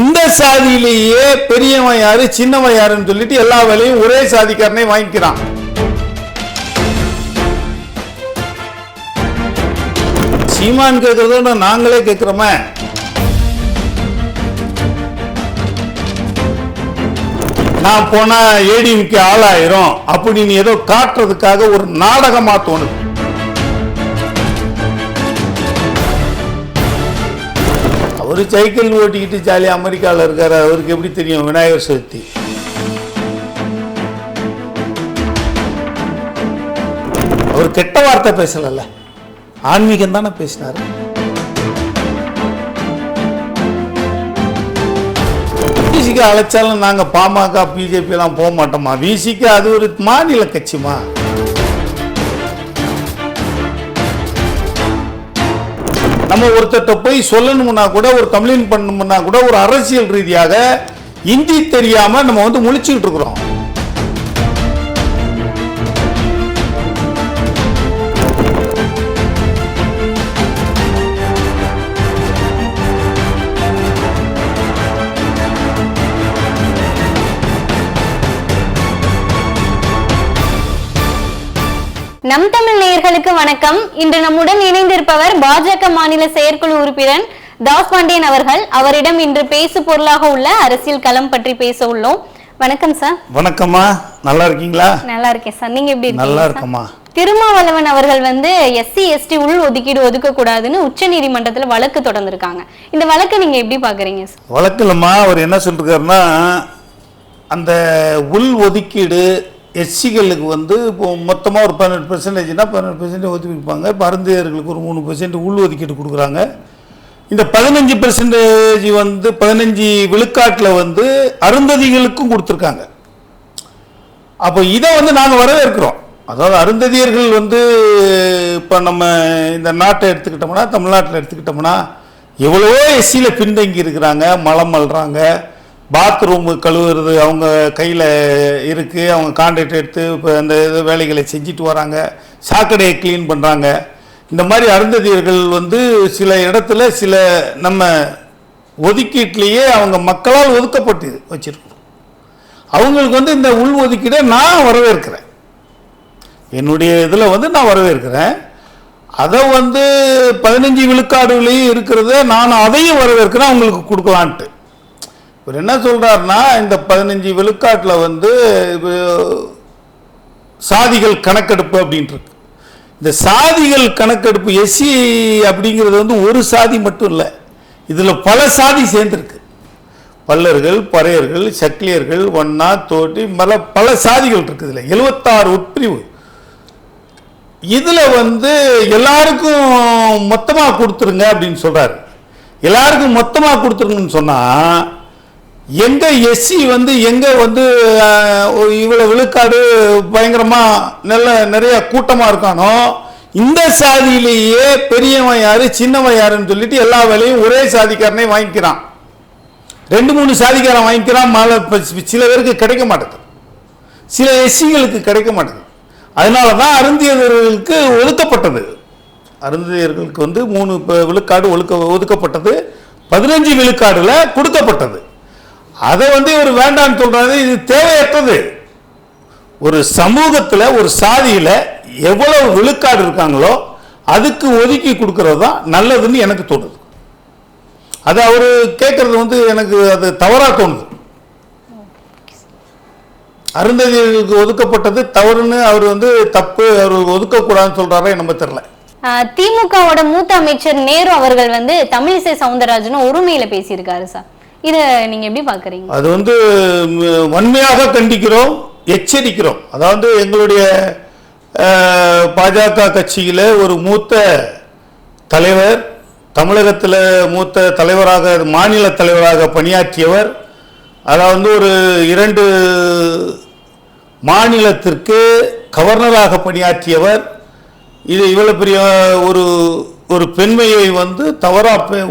இந்த சாதியிலேயே பெரியவன் யாரு சின்னவன் யாருன்னு சொல்லிட்டு எல்லா வேலையும் ஒரே சாதிக்காரனே வாங்கிக்கிறான். சீமான் கேட்கறதோட நாங்களே கேட்கிறோமே நான் போனா ஏடிஎம்கே ஆளாயிரும். அப்படின்னு ஏதோ காட்டுறதுக்காக ஒரு நாடகமா தோணுது. ஒரு சைக்கிள் ஓட்டிக்கிட்டு ஜாலியாக அமெரிக்காவில் இருக்காரு. அவருக்கு எப்படி தெரியும்? விநாயகர் சதுர்த்தி. அவர் கெட்ட வார்த்தை பேசலல்ல. ஆன்மீகம் தானே பேசினார். விசிக்கு அழைச்சாலும் நாங்கள் பாமக பிஜேபி எல்லாம் போக மாட்டோமா? விசிக்கு அது ஒரு மாநில கட்சிமா? நம்ம போய் சொல்லணும்னா கூட ஒரு கம்ப்ளைண்ட் பண்ணணும்னா கூட ஒரு அரசியல் ரீதியாக இந்தி தெரியாம நம்ம வந்து முழிச்சுக்கிட்டு இருக்கிறோம். நம் தமிழ் நேயர்களுக்கு வணக்கம். இன்று நம்முடன் இணைந்திருப்பவர் பாஜக மாநில செயற்குழு உறுப்பினர் தாஸ் பாண்டியன் அவர்கள். அவரிடம் இன்று பேசு பொருளாக உள்ள அரசியல் களம் பற்றி பேச உள்ளோம். வணக்கம் சார். வணக்கம்மா. நல்லா இருக்கீங்களா? நல்லா இருக்கேன் சார். நீங்க எப்படி நல்லா இருக்கம்மா. திருமாவளவன் அவர்கள் வந்து எஸ்சி எஸ்டி உள் ஒதுக்கீடு ஒதுக்க கூடாதுன்னு உச்ச நீதிமன்றத்துல வழக்கு தொடர்ந்திருக்காங்க. இந்த வழக்கை நீங்க எப்படி பாக்குறீங்க வழக்கில்மா அவர் என்ன சொல்லிருக்காருன்னா அந்த உள் ஒதுக்கீடு எஸ்சிகளுக்கு வந்து இப்போ மொத்தமாக ஒரு பன்னெண்டு பர்சன்டேஜ்னால் பன்னெண்டு பர்சன்டேஜ் ஒதுக்கிப்பாங்க. இப்போ அருந்தையர்களுக்கு ஒரு மூணு பர்சன்ட் உள் ஒதுக்கீடு கொடுக்குறாங்க. இந்த பதினஞ்சு பர்சன்டேஜ் வந்து பதினஞ்சு விழுக்காட்டில் வந்து அருந்ததிகளுக்கும் கொடுத்துருக்காங்க. அப்போ இதை வந்து நாங்கள் வரவேற்கிறோம். அதாவது அருந்ததியர்கள் வந்து இப்போ நம்ம இந்த நாட்டை எடுத்துக்கிட்டோம்னா தமிழ்நாட்டில் எடுத்துக்கிட்டோம்னா எவ்வளவோ எஸ்சியில் பின்தங்கி இருக்கிறாங்க மலம் மல்றாங்க. பாத்ரூம் கழுவுறது அவங்க கையில் இருக்குது அவங்க கான்ட்ராக்ட் எடுத்து இப்போ அந்த இது வேலைகளை செஞ்சுட்டு வராங்க. சாக்கடையை க்ளீன் பண்ணுறாங்க இந்த மாதிரி அருந்ததியர்கள் வந்து சில இடத்துல சில நம்ம ஒதுக்கீட்லேயே அவங்க மக்களால் ஒதுக்கப்பட்டு வச்சுருக்கோம் அவங்களுக்கு வந்து இந்த உள் ஒதுக்கீடை நான் வரவேற்கிறேன். என்னுடைய இதில் வந்து நான் வரவேற்கிறேன். அதை வந்து பதினஞ்சு விழுக்காடுகளையும் இருக்கிறத நான் அதையும் வரவேற்கிறேன். அவங்களுக்கு கொடுக்கலான்ட்டு. இவர் என்ன சொல்கிறாருன்னா இந்த பதினஞ்சு விழுக்காட்டில் வந்து இது சாதிகள் கணக்கெடுப்பு அப்படின்ட்டுருக்கு இந்த சாதிகள் கணக்கெடுப்பு எஸ்சி அப்படிங்கிறது வந்து ஒரு சாதி மட்டும் இல்லை இதில் பல சாதி சேர்ந்துருக்கு. பல்லர்கள் பறையர்கள் சக்லியர்கள் ஒன்னா தோட்டி பல பல சாதிகள் இருக்குது இதில். எழுபத்தாறு உட்பிரிவு. இதில் வந்து எல்லாருக்கும் மொத்தமாக கொடுத்துருங்க அப்படின்னு சொல்கிறாரு எல்லாருக்கும் மொத்தமாக கொடுத்துருங்கன்னு சொன்னால் எங்க எஸ்சி வந்து எங்கே வந்து இவ்வளவு இவ்வளோ விழுக்காடு பயங்கரமாக நல்ல நிறைய கூட்டமாக இருக்கானோ இந்த சாதியிலேயே பெரியவன் யாரு சின்னவன் யாருன்னு சொல்லிட்டு எல்லா வேலையும் ஒரே சாதிக்காரனே வாங்கிக்கிறான். ரெண்டு மூணு சாதிக்காரன் வாங்கிக்கிறான் மாலை சில பேருக்கு கிடைக்க மாட்டேங்குது. சில எஸ்சிகளுக்கு கிடைக்க மாட்டேங்குது. அதனால தான் அருந்தியர்களுக்கு ஒதுக்கப்பட்டது. அருந்தியர்களுக்கு வந்து மூணு ப- விழுக்காடு ஒழுக்க ஒதுக்கப்பட்டது. பதினஞ்சு விழுக்காடுல கொடுக்கப்பட்டது. அதை வந்து இவர் வேண்டாம்னு சொல்றாரு. இது தேவையற்றது. ஒரு சமூகத்தில் ஒரு சாதியில் எவ்வளவு விழுக்காடு இருக்காங்களோ அதுக்கு ஒதுக்கி கொடுக்கறது தான் நல்லதுன்னு எனக்கு தோணுது. அது அவர் கேட்கறது வந்து எனக்கு அது தவறாக தோணுது. அருந்ததியர்களுக்கு ஒதுக்கப்பட்டது தவறுன்னு அவர் வந்து தப்பு அவர் ஒதுக்கக்கூடாதுன்னு சொல்றாரா நம்ம தெரியல. திமுகவோட மூத்த அமைச்சர் நேரு அவர்கள் வந்து தமிழிசை சவுந்தரராஜனும் ஒருமையில பேசியிருக்காரு சார். இதை நீங்க எப்படி பாக்குறீங்க? அது வந்து வன்மையாக கண்டிக்கிறோம் எச்சரிக்கிறோம். அதாவது எங்களுடைய பாஜக கட்சியில் ஒரு மூத்த தலைவர் தமிழகத்தில் மூத்த தலைவராக மாநில தலைவராக பணியாற்றியவர் அதாவது ஒரு இரண்டு மாநிலத்திற்கு கவர்னராக பணியாற்றியவர். இது இவ்வளோ பெரிய ஒரு ஒரு பெண்மையை வந்து தவறாக பே-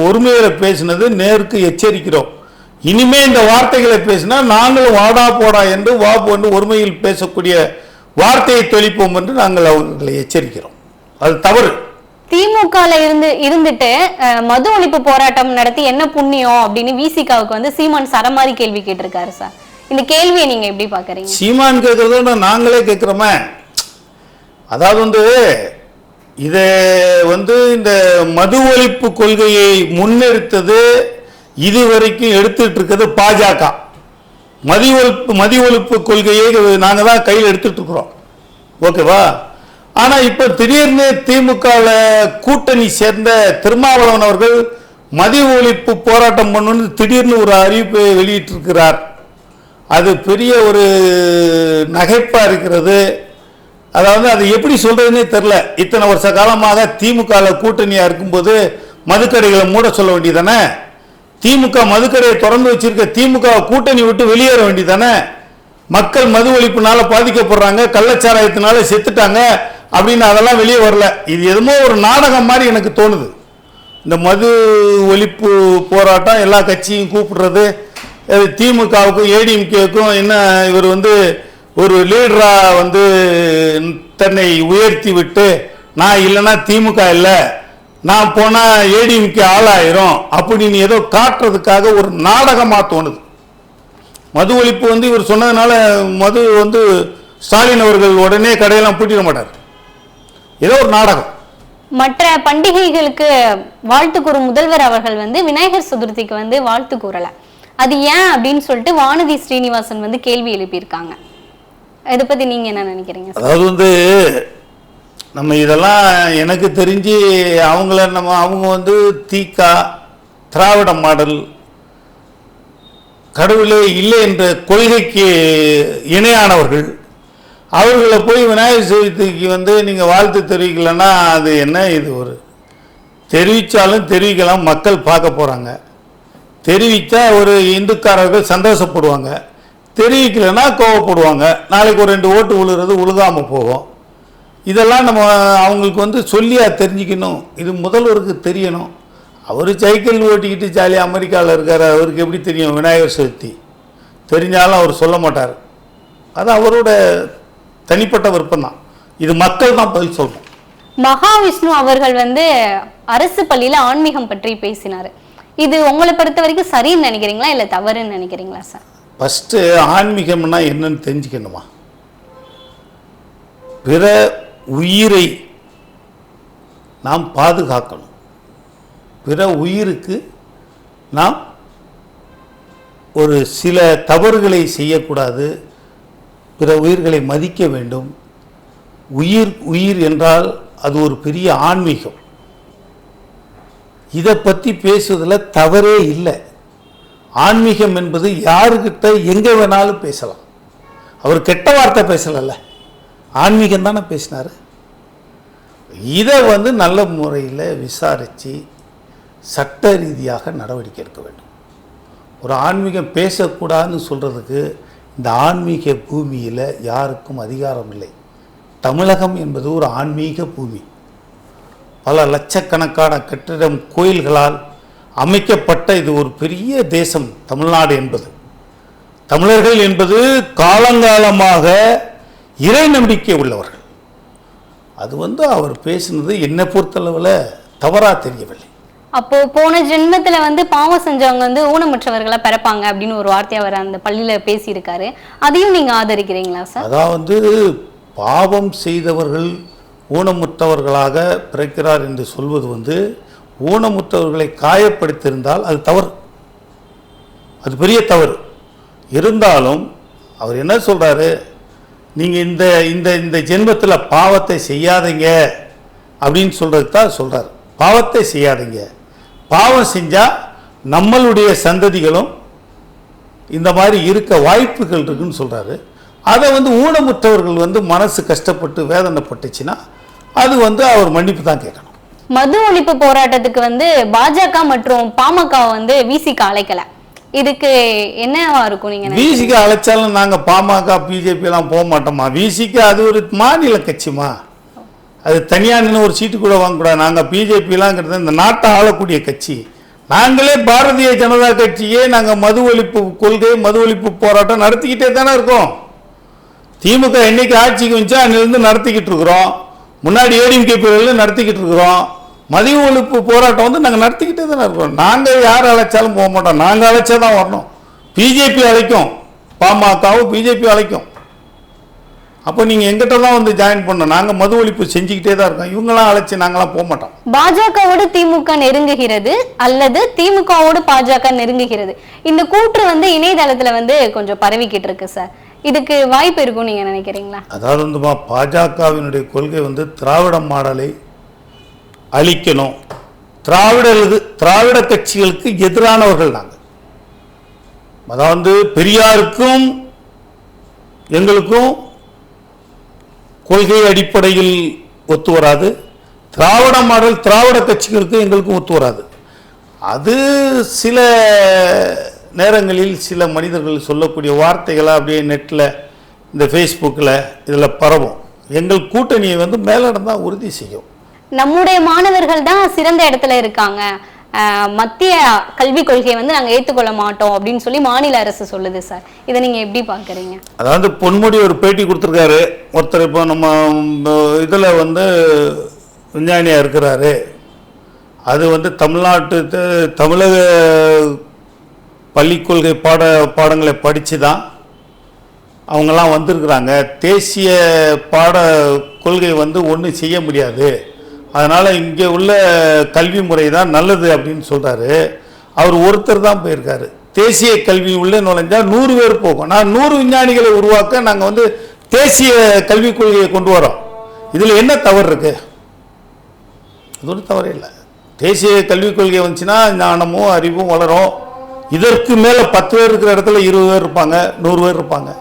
பேசினது நேருக்கு எச்சரிக்கிறோம். இனிமே இந்த வார்த்தைகளை பேசினா நாங்களும் வாடா போடா என்று வா என்று ஒருமையில் பேசக்கூடிய வார்த்தையை தெளிப்போம் என்று நாங்கள் அவர்களை எச்சரிக்கிறோம். அது தவறு. திமுகல இருந்து இருந்துட்டு மது ஒழிப்பு போராட்டம் நடத்தி என்ன புண்ணியம் அப்படின்னு விசிகாவுக்கு வந்து சீமான் சரமாரி கேள்வி கேட்டிருக்காரு சார். இந்த கேள்வியை நீங்க எப்படி பாக்குறீங்க சீமான் கேட்கறத நாங்களே கேட்குறோமே. அதாவது வந்து இதை வந்து இந்த மது ஒழிப்பு கொள்கையை இது இதுவரைக்கும் எடுத்துட்டு இருக்கிறது பாஜக. மதி ஒழிப்பு மதி ஒழிப்பு கொள்கையை நாங்கள் தான் கையில் எடுத்துட்டு இருக்கிறோம். ஓகேவா? ஆனால் இப்போ திடீர்னு திமுகவில் கூட்டணி சேர்ந்த திருமாவளவன் அவர்கள் மதி ஒழிப்பு போராட்டம் பண்ணணும்னு திடீர்னு ஒரு அறிவிப்பை வெளியிட்டிருக்கிறார். அது பெரிய ஒரு நகைப்பாக இருக்கிறது. அதாவது அது எப்படி சொல்கிறதுனே தெரில இத்தனை வருஷ காலமாக திமுகவில் கூட்டணியாக இருக்கும்போது மதுக்கடைகளை மூட சொல்ல வேண்டியதானே திமுக மதுக்கடையை திறந்து வச்சிருக்க திமுக கூட்டணி விட்டு வெளியேற வேண்டியதானே? மக்கள் மது ஒழிப்புனால பாதிக்கப்படுறாங்க கள்ளச்சாராயத்தினால செத்துட்டாங்க அப்படின்னு அதெல்லாம் வெளியே வரல. இது எதுமோ ஒரு நாடகம் மாதிரி எனக்கு தோணுது. இந்த மது ஒழிப்பு போராட்டம் எல்லா கட்சியும் கூப்பிடுறது திமுகவுக்கும் ஏடிஎம்கேவுக்கும் என்ன இவர் வந்து ஒரு லீடராக வந்து தன்னை உயர்த்தி விட்டு நான் இல்லைன்னா திமுக இல்லை நான் போனால் ஏடிஎம்கே ஆளாயிரும். அப்படின்னு ஏதோ காட்டுறதுக்காக ஒரு நாடகமாக தோணுது. மது ஒழிப்பு வந்து இவர் சொன்னதுனால மது வந்து ஸ்டாலின் அவர்கள் உடனே கடையெல்லாம் பூட்டிட மாட்டார். ஏதோ ஒரு நாடகம். மற்ற பண்டிகைகளுக்கு வாழ்த்து கூறும் முதல்வர் அவர்கள் வந்து விநாயகர் சதுர்த்திக்கு வந்து வாழ்த்து கூறல. அது ஏன் அப்படின்னு சொல்லிட்டு வானதி ஸ்ரீனிவாசன் வந்து கேள்வி எழுப்பியிருக்காங்க. இதை பத்தி நீங்க என்ன நினைக்கிறீங்க? அதாவது வந்து நம்ம இதெல்லாம் எனக்கு தெரிஞ்சு அவங்கள நம்ம அவங்க வந்து தீக்கா திராவிட மாடல் கடவுளே இல்லை என்ற கொள்கைக்கு இணையானவர்கள். அவர்களை போய் விநாயகர் சதுர்த்திக்கு வந்து நீங்கள் வாழ்த்து தெரிவிக்கலைன்னா அது என்ன இது ஒரு? தெரிவித்தாலும் தெரிவிக்கலாம் மக்கள் பார்க்க போகிறாங்க தெரிவித்தா ஒரு இந்துக்காரர்கள் சந்தோஷப்படுவாங்க. தெரிவிக்கலைன்னா கோவப்படுவாங்க. நாளைக்கு ஒரு ரெண்டு ஓட்டு உழுகிறது உழுகாமல் போகும். இதெல்லாம் நம்ம அவங்களுக்கு வந்து சொல்லியா தெரிஞ்சுக்கணும். இது முதல்வருக்கு தெரியணும். அவர் சைக்கிள் ஓட்டிக்கிட்டு ஜாலியாக அமெரிக்காவில் இருக்கார். அவருக்கு எப்படி தெரியும்? விநாயகர் சதுர்த்தி. தெரிஞ்சாலும் அவர் சொல்ல மாட்டார். அது அவரோட தனிப்பட்ட விருப்பம் தான் இது மக்கள் தான் பதில் சொல்லணும். மகாவிஷ்ணு அவர்கள் வந்து அரசு பள்ளியில ஆன்மீகம் பற்றி பேசினாரு. இது உங்களை பொறுத்த வரைக்கும் சரின்னு நினைக்கிறீங்களா? இல்ல தவறுன்னு நினைக்கிறீங்களா சார்? ஃபஸ்ட்டு ஆன்மீகம்னா என்னன்னு தெரிஞ்சுக்கணுமா? பிற உயிரை நாம் பாதுகாக்கணும். பிற உயிருக்கு நாம் ஒரு சில தவறுகளை செய்யக்கூடாது. பிற உயிர்களை மதிக்க வேண்டும். உயிர் உயிர் என்றால் அது ஒரு பெரிய ஆன்மீகம். இதை பற்றி பேசுவதில் தவறே இல்லை. ஆன்மீகம் என்பது யாருக்கிட்ட எங்கே வேணாலும் பேசலாம். அவர் கெட்ட வார்த்தை பேசலைல்ல. ஆன்மீகம் தானே பேசினார். இதை வந்து நல்ல முறையில் விசாரித்து சட்ட ரீதியாக நடவடிக்கை எடுக்க வேண்டும். ஒரு ஆன்மீகம் பேசக்கூடாதுன்னு சொல்கிறதுக்கு இந்த ஆன்மீக பூமியில் யாருக்கும் அதிகாரம் இல்லை. தமிழகம் என்பது ஒரு ஆன்மீக பூமி. பல லட்சக்கணக்கான கட்டிடம் கோயில்களால் அமைக்கப்பட்ட இது ஒரு பெரிய தேசம் தமிழ்நாடு என்பது. தமிழர்கள் என்பது காலங்காலமாக இறை நம்பிக்கை உள்ளவர்கள். அது வந்து அவர் பேசினது என்னை பொறுத்தளவில் தவறாக தெரியவில்லை. அப்போ போன ஜென்மத்துல வந்து பாவம் செஞ்சவங்க வந்து ஊனமுற்றவர்களா பிறப்பாங்க அப்படின்னு ஒரு வார்த்தை அவர் அந்த பள்ளியில பேசியிருக்காரு. அதையும் நீங்க ஆதரிக்கிறீங்களா சார் அதாவது பாவம் செய்தவர்கள் ஊனமுற்றவர்களாக பிறக்கிறார் என்று சொல்வது வந்து ஊனமுற்றவர்களை காயப்படுத்தியிருந்தால் அது தவறு. அது பெரிய தவறு. இருந்தாலும் அவர் என்ன சொல்றாரு? நீங்கள் இந்த இந்த இந்த ஜென்மத்தில் பாவத்தை செய்யாதீங்க அப்படின்னு சொல்கிறது தான் சொல்கிறார் பாவத்தை செய்யாதீங்க. பாவம் செஞ்சால் நம்மளுடைய சந்ததிகளும் இந்த மாதிரி இருக்க வாய்ப்புகள் இருக்குன்னு சொல்கிறாரு அதை வந்து ஊனமுற்றவர்கள் வந்து மனசு கஷ்டப்பட்டு வேதனைப்பட்டுச்சுன்னா அது வந்து அவர் மன்னிப்பு தான் கேட்கணும். மது ஒழிப்பு போராட்டத்துக்கு வந்து பாஜக மற்றும் பாமக வந்து விசிக அழைக்கல. இதுக்கு என்னவா இருக்கும் நீங்க விசிக்கு அழைச்சாலும் நாங்கள் பாமக பிஜேபி எல்லாம் போக மாட்டோமா விசிக்கு அது ஒரு மாநில கட்சிமா அது தனியாக நின்று ஒரு சீட்டு கூட வாங்கக்கூடாது நாங்கள் பிஜேபிலாங்கிறது இந்த நாட்டை ஆளக்கூடிய கட்சி. நாங்களே பாரதிய ஜனதா கட்சியே நாங்கள் மது ஒழிப்பு கொள்கை மது ஒழிப்பு போராட்டம் நடத்திக்கிட்டே தானே இருக்கோம். திமுக என்னைக்கு ஆட்சிக்கு வந்துச்சோ அன்னிலிருந்து நடத்திக்கிட்டு இருக்கிறோம். முன்னாடி ஏடிஎம்கே பேரில் நடத்திக்கிட்டு இருக்கிறோம். மதிய ஒழிப்பு போராட்டம் வந்து நாங்கள் நடத்திக்கிட்டே தானே இருக்கோம். நாங்கள் யார் அழைச்சாலும் போக மாட்டோம். நாங்கள் அழைச்சா தான் வரணும். பிஜேபி அழைக்கும். பாமகவும் பிஜேபி அழைக்கும். அப்போ நீங்கள் எங்கிட்ட தான் வந்து ஜாயின் பண்ணணும். நாங்கள் மது ஒழிப்பு செஞ்சுக்கிட்டே தான் இருக்கோம். இவங்களாம் அழைச்சி நாங்களாம் போக மாட்டோம். பாஜகவோடு திமுக நெருங்குகிறது அல்லது திமுகவோடு பாஜக நெருங்குகிறது? இந்த கூற்று வந்து இணையதளத்துல வந்து கொஞ்சம் பரவிக்கிட்டு இருக்கு சார். இதுக்கு வாய்ப்பு இருக்கும் நீங்க நினைக்கிறீங்களா? அதாவது வந்துமா பாஜகவினுடைய கொள்கை வந்து திராவிட மாடலை அழிக்கணும். திராவிடர்களுக்கு திராவிட கட்சிகளுக்கு எதிரானவர்கள் நாங்கள். அதாவது பெரியாருக்கும் எங்களுக்கும் கொள்கை அடிப்படையில் ஒத்து வராது. திராவிட மாடல் திராவிட கட்சிகளுக்கும் எங்களுக்கும் ஒத்து வராது. அது சில நேரங்களில் சில மனிதர்கள் சொல்லக்கூடிய வார்த்தைகளை அப்படியே நெட்டில் இந்த ஃபேஸ்புக்கில் இதில் பரவும். எங்கள் கூட்டணியை வந்து மேலிடம் தான் உறுதி செய்யும். நம்முடைய மாணவர்கள் தான் சிறந்த இடத்துல இருக்காங்க. மத்திய கல்விக் கொள்கையை வந்து நாங்கள் ஏற்றுக்கொள்ள மாட்டோம் அப்படின்னு சொல்லி மாநில அரசு சொல்லுது சார். இதை நீங்கள் எப்படி பார்க்குறீங்க? அதாவது பொன்முடி ஒரு பேட்டி கொடுத்துருக்காரு. ஒருத்தர் இப்போ நம்ம இதில் வந்து விஞ்ஞானியாக இருக்கிறாரு. அது வந்து தமிழ்நாட்டு தமிழக பள்ளிக்கொள்கை பாட பாடங்களை படித்து தான் அவங்கெல்லாம் வந்திருக்கிறாங்க. தேசிய பாட கொள்கை வந்து ஒன்றும் செய்ய முடியாது. அதனால் இங்கே உள்ள கல்வி முறை தான் நல்லது அப்படின்னு சொல்கிறாரு அவர் ஒருத்தர் தான் போயிருக்காரு. தேசிய கல்வி உள்ளே நுழைஞ்சால் நூறு பேர் போகும். நான் நூறு விஞ்ஞானிகளை உருவாக்க நாங்கள் வந்து தேசிய கல்விக் கொள்கையை கொண்டு வரோம். இதில் என்ன தவறு இருக்குது அது ஒன்றும் தவறே இல்லை. தேசிய கல்விக் கொள்கை வந்துச்சுன்னா ஞானமும் அறிவும் வளரும். இதற்கு மேலே பத்து பேர் இருக்கிற இடத்துல இருபது பேர் இருப்பாங்க நூறு பேர் இருப்பாங்க.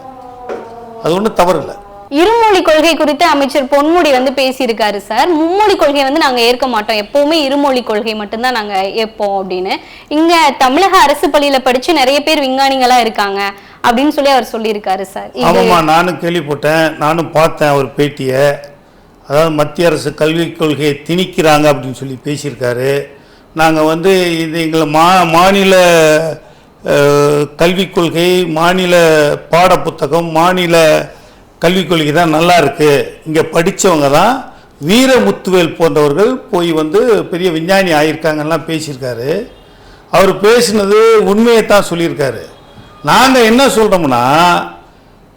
அது ஒன்றும் தவறு இல்லை. இருமொழி கொள்கை குறித்து அமைச்சர் பொன்முடி வந்து பேசியிருக்காரு சார். மும்மொழி கொள்கையை வந்து நாங்கள் ஏற்க மாட்டோம். எப்பவுமே இருமொழி கொள்கை மட்டும்தான் நாங்கள் ஏற்போம் அப்படின்னு. இங்க தமிழக அரசு பள்ளியில படிச்சு நிறைய பேர் விஞ்ஞானிகளா இருக்காங்க அப்படின்னு சொல்லி அவர் சொல்லியிருக்காரு சார். இது ஆமாம்மா நானும் கேள்விப்பட்டேன். நானும் பார்த்தேன் அவர் பேட்டியை. அதாவது மத்திய அரசு கல்விக் கொள்கையை திணிக்கிறாங்க அப்படின்னு சொல்லி பேசியிருக்காரு. நாங்கள் வந்து இது எங்களை மா மாநில கல்விக் கொள்கை மாநில பாடப்புத்தகம் மாநில கல்விக் கொள்கை தான் நல்லா இருக்குது இங்கே படித்தவங்க தான் வீரமுத்துவேல் போன்றவர்கள் போய் வந்து பெரிய விஞ்ஞானி ஆயிருக்காங்கலாம் பேசியிருக்காரு. அவர் பேசினது உண்மையை தான் சொல்லியிருக்காரு. நாங்கள் என்ன சொல்கிறோம்னா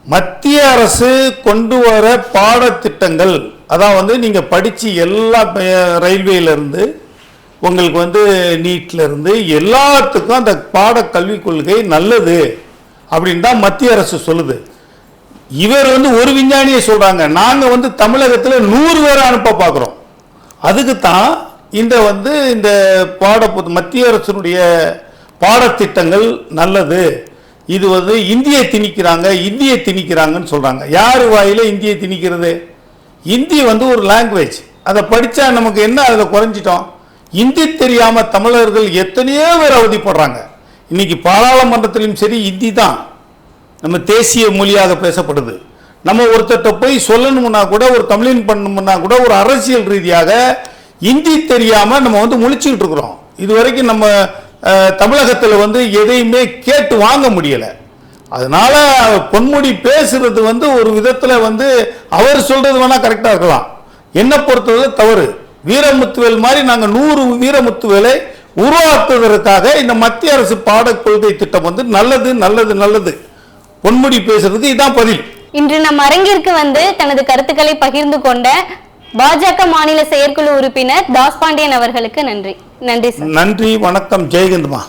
மத்திய அரசு கொண்டு வர பாடத்திட்டங்கள் அதான் வந்து நீங்கள் படித்து எல்லா ரயில்வேலேருந்து உங்களுக்கு வந்து நீட்லேருந்து எல்லாத்துக்கும் அந்த பாட கல்விக் கொள்கை நல்லது அப்படின்னு தான் மத்திய அரசு சொல்லுது. இவர் வந்து ஒரு விஞ்ஞானியை சொல்கிறாங்க நாங்கள் வந்து தமிழகத்தில் நூறு பேரை அனுப்ப பார்க்குறோம் அதுக்கு தான் இந்த வந்து இந்த பாட மத்திய அரசினுடைய பாடத்திட்டங்கள் நல்லது. இது வந்து இந்தியை திணிக்கிறாங்க இந்தியை திணிக்கிறாங்கன்னு சொல்கிறாங்க யார் வாயில இந்தியை திணிக்கிறது? இந்தி வந்து ஒரு லாங்குவேஜ் அதை படித்தா நமக்கு என்ன? அதில் குறைஞ்சிட்டோம். இந்தி தெரியாமல் தமிழர்கள் எத்தனையோ பேர் அவதிப்படுறாங்க. இன்னைக்கு பாராளுமன்றத்திலும் சரி இந்தி தான். நம்ம தேசிய மொழியாக பேசப்படுது. நம்ம ஒருத்தர்கிட்ட போய் சொல்லணும்னா கூட ஒரு கம்ப்ளைண்ட் பண்ணணும்னா கூட ஒரு அரசியல் ரீதியாக இந்தி தெரியாமல் நம்ம வந்து முழிச்சுக்கிட்டு இருக்கிறோம். இது வரைக்கும் நம்ம தமிழகத்தில் வந்து எதையுமே கேட்டு வாங்க முடியலை. அதனால பொன்முடி பேசுறது வந்து ஒரு விதத்தில் வந்து அவர் சொல்றது வேணா கரெக்டாக இருக்கலாம். என்ன பொறுத்தவரை தவறு. வீரமுத்துவேல் மாதிரி நாங்கள் நூறு வீரமுத்துவேலை உருவாக்குவதற்காக இந்த மத்திய அரசு பாடக் கொள்கை திட்டம் வந்து நல்லது நல்லது நல்லது. பொன்முடி பேசுறதுக்கு இதான் பதில். இன்று நம் அரங்கிற்கு வந்து தனது கருத்துக்களை பகிர்ந்து கொண்ட பாஜக மாநில செயற்குழு உறுப்பினர் தாஸ் பாண்டியன் அவர்களுக்கு நன்றி. நன்றி நன்றி வணக்கம். ஜெயகந்தமா